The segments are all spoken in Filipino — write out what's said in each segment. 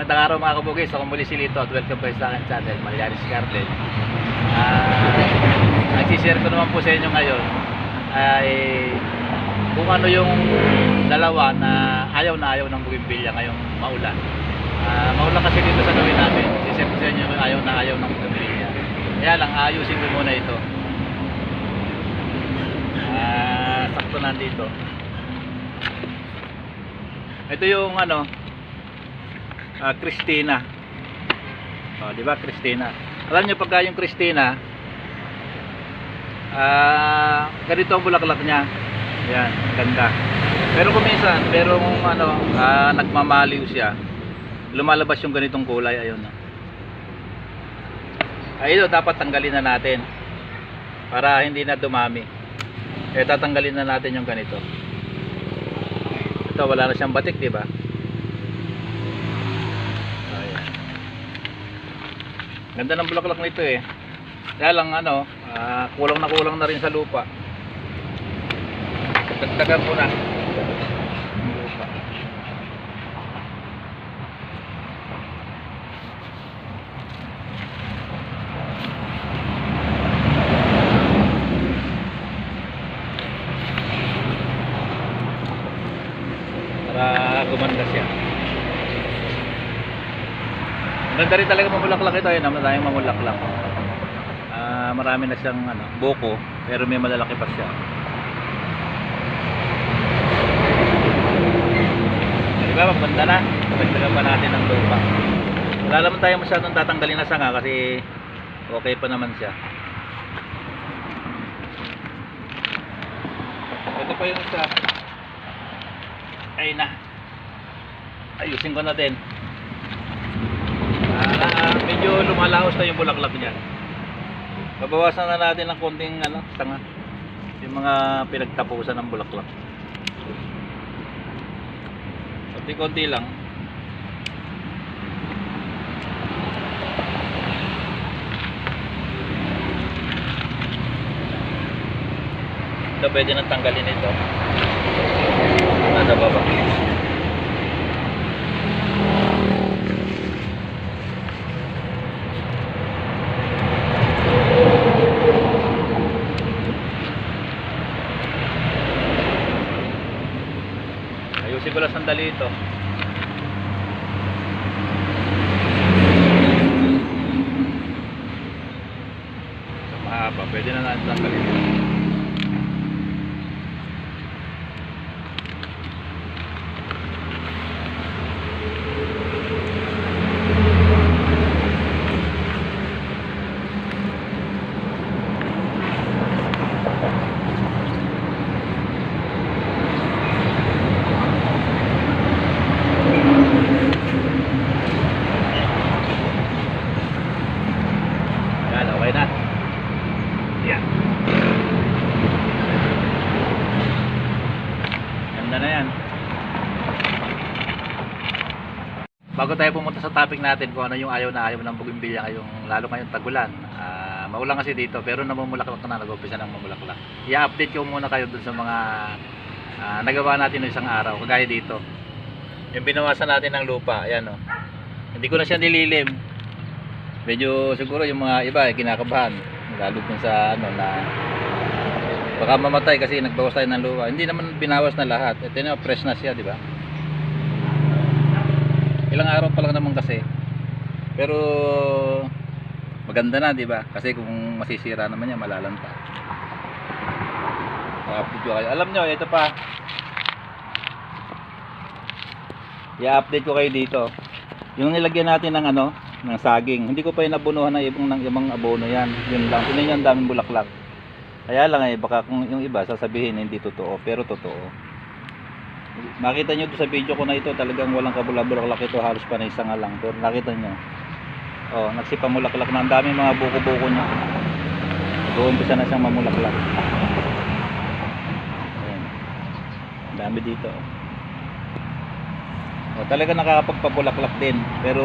Magandang araw mga kabugis. Ako muli si Lito at welcome kayo sa akin channel, Marianis Garden. Ah, nagsishare ko naman po sa inyo ngayon ay kung ano yung dalawa na ayaw na ayaw ng bugimbilya ngayong maulan. Ah, maulan kasi dito sa gawin namin. Sisip ko sa inyo yung ayaw na ayaw ng bugimbilya. Kaya lang, ayusin ko muna ito. Ah, sakto nandito. Ito yung ano, ah, Christina. Oh, di ba Christina? Alam niyo pagka yung Christina, ah, ganito ang bulaklak niya. Yan, ganda. Pero kung minsan, merong ano, ah, nagmamaliw siya, lumalabas yung ganitong kulay, ayun na. Ay, ito dapat tanggalin na natin para hindi na dumami. Eh, tatanggalin na natin yung ganito. Ito, wala na siyang batik, di ba? Ganda ng bulaklak nito eh. Kaya lang ano, ah, kulang na kulang na rin sa lupa. Dagdagan ko na. Para gumanda siya. Ganda rin talaga mamulaklak ito. Ayun, naman tayong mamulaklak. Ah, marami na siyang ano, buko, pero may malalaki pa siya. Di ba, maganda na. Dagdagan pa natin ng lupa. Wala naman tayo masyadong tatanggalin na sanga kasi okay pa naman siya. Ito pa yung isa. Ay na. Ayusin ko na din. Medyo lumalaos na yung bulaklak niya. Babawasan na natin ng konting ano, tanga. Yung mga pinagtapusan ng bulaklak. Konti-konti lang. Ito pwede nang tanggalin ito. Nasa baba. Lang sandali. Ito mahaba. Pwede na natin tanggalin ito. Yan, okay na. Yan. Ganda na yan. Bago tayo pumunta sa topic natin kung ano yung ayaw na ayaw ng bugimbilya ngayong lalo ngayong tagulan. Ah, maulan kasi dito pero namumulaklak na nag-umpisa ng mamulaklak. I-update ko muna kayo dun sa mga ah, nagawa natin ng isang araw kagaya dito. Yung binawasan natin ng lupa, ayan oh. Hindi ko na siya nililim medyo siguro yung mga iba eh, kinakabahan lalo dun sa ano na baka mamatay kasi nagbawas tayo ng lupa hindi naman binawas na lahat ito na fresh na siya di ba ilang araw pa lang naman kasi pero maganda na di ba kasi kung masisira naman yan malalanta i-update ko kayo alam nyo ito pa i-update ko kayo dito yung nilagyan natin ng ano ng saging. Hindi ko pa inabunuhan ng ibang ng ibang abono yan. Yun lang. Yun yung daming bulaklak. Kaya lang eh, baka kung yung iba sasabihin hindi totoo, pero totoo. Makita nyo doon sa video ko na ito, talagang walang kabulabulaklak ito, halos pa na isang lang. Pero nakita nyo, oh, nagsipamulaklak na. Ang daming mga buko-buko niya. Uumpisa na siyang mamulaklak. Ayan. Ang dami dito. oh. Talaga nakakapagpabulaklak din. Pero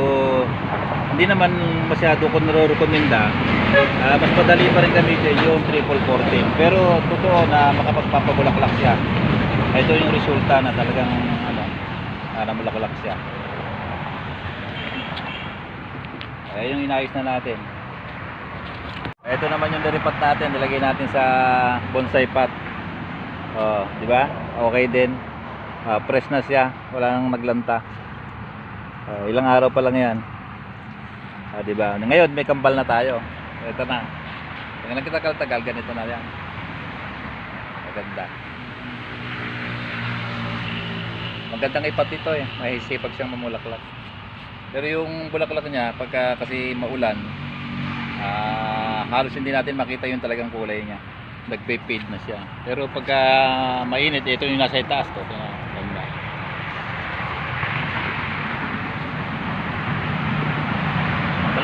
hindi naman masyado ko naro-recommenda. Ah, mas madali pa rin kami yung triple 14. Pero totoo na makapagpapabulaklak siya. Ito yung resulta na talagang ano, ah, namulaklak siya. Kaya yung inayos na natin. Ito naman yung naripat natin, nilagay natin sa bonsai pot. Oh, di ba? Okay din. Ah, fresh na siya, wala nang naglanta. Oh, ilang araw pa lang 'yan. Ah, di ba? Ngayon may kambal na tayo. Ito na. Pag nagkatagal-tagal ganito na 'yan. Maganda. Magandang ipat ito eh. May sipag siyang mamulaklak. Pero yung bulaklak niya, pagka kasi maulan, ah, halos hindi natin makita yung talagang kulay niya. Nagpe-fade na siya. Pero pagka mainit, ito yung nasa itaas to. Ito.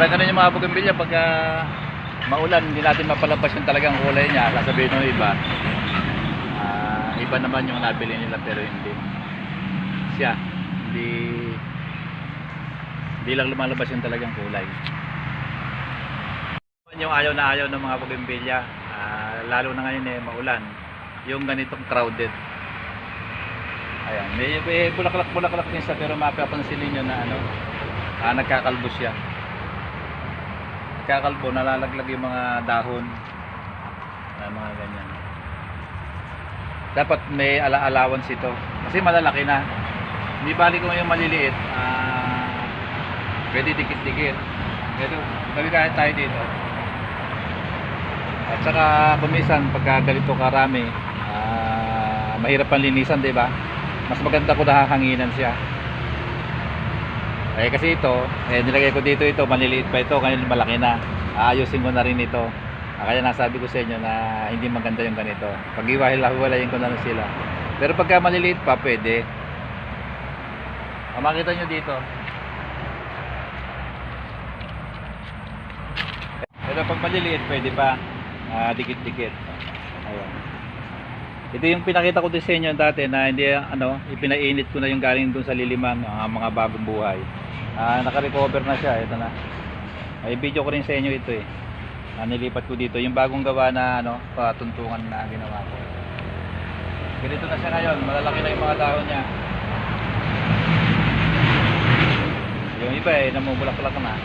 Talaga na yung mga bugambilya pagka maulan, hindi natin mapalabas yung talagang kulay niya. Sasabihin ng iba, ah, iba naman yung nabili nila pero hindi. Siya, hindi hindi lang lumalabas yung talagang kulay. Yung ayaw na ayaw ng mga bougainvillea, ah, lalo na ngayon eh, maulan, yung ganitong crowded. Ayan, may, may bulaklak-bulaklak din siya pero mapapansin niyo na ano, ah, nagkakalbo siya. Nagkakalbo, nalalaglag yung mga dahon, na mga ganyan. Dapat may ala-allowance ito. Kasi malalaki na. Hindi bali kung yung maliliit, ah, pwede dikit-dikit. Pero, kahit tayo dito. At saka, kumisan, pagka ganito karami, ah, mahirap pang linisan, di ba? Mas maganda kung nakahanginan siya. Eh kasi ito, eh nilagay ko dito ito, maliliit pa ito, kanil malaki na. Aayusin ko na rin ito. Ah, kaya nasabi ko sa inyo na hindi maganda yung ganito. Pag iwahil-walayin ko na lang sila. Pero pagka maliliit pa, pwede. Ang makita nyo dito. Pero pag maliliit, pwede pa. Ah, dikit-dikit. Ayan. Ito yung pinakita ko din sa inyo dati na hindi ano, ipinainit ko na yung galing dun sa lilimang mga, mga bagong buhay. Ah, naka-recover na siya, ito na. Ay video ko rin sa inyo ito eh. Ah, nilipat ko dito yung bagong gawa na ano, patuntungan na ginawa ko. Ganito na siya ngayon, malalaki na yung mga dahon niya. Yung iba eh, namumulaklak na.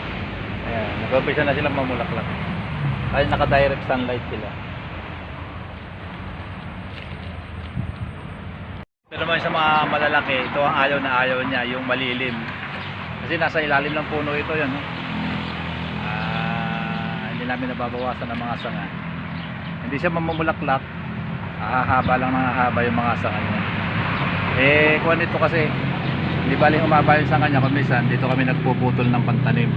Ayan, nag-umpisa na silang mamulaklak. Ay naka-direct sunlight sila. Pero naman sa mga malalaki, ito ang ayaw na ayaw niya, yung malilim. Kasi nasa ilalim ng puno ito. No? Ah, hindi namin nababawasan ng mga sanga. Hindi siya mamumulaklak. Hahaba lang ng hahaba yung mga sanga niya. Eh, kuwan nito kasi, hindi baling umaba yung sanga niya. Kung minsan, dito kami nagpuputol ng pantanim.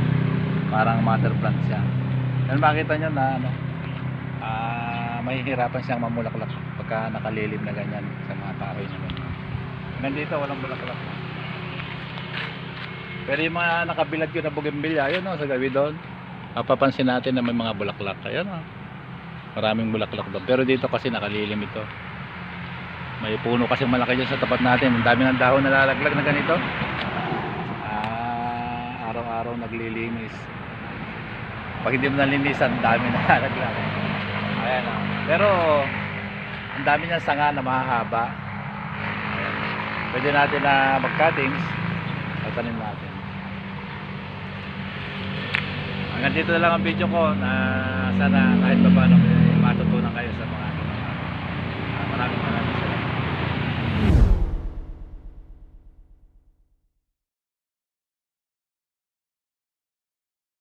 Parang mother plant siya. Yan makita nyo na ano, ah, mahihirapan siyang mamulaklak pagka nakalilim na ganyan sa mga kahoy na ganyan. Nandito walang bulaklak. Pero yung mga nakabilad ko na bougainvillea, yun o, sa gabi doon. Mapapansin natin na may mga bulaklak. Ayan o. Maraming bulaklak doon. Pero dito kasi nakalilim ito. May puno kasi malaki dyan sa tapat natin. Ang dami ng dahon na lalaglag na ganito. Ah, araw-araw naglilinis. Pag hindi mo nalinisan, dami na lalaglag. Ayan o. Pero, ang dami niyang sanga na mahahaba. Ayan. Pwede natin na mag-cuttings. Tatanim natin. Hanggang dito na lang ang video ko na sana kahit pa paano matutunan kayo sa mga. Ah, maraming maraming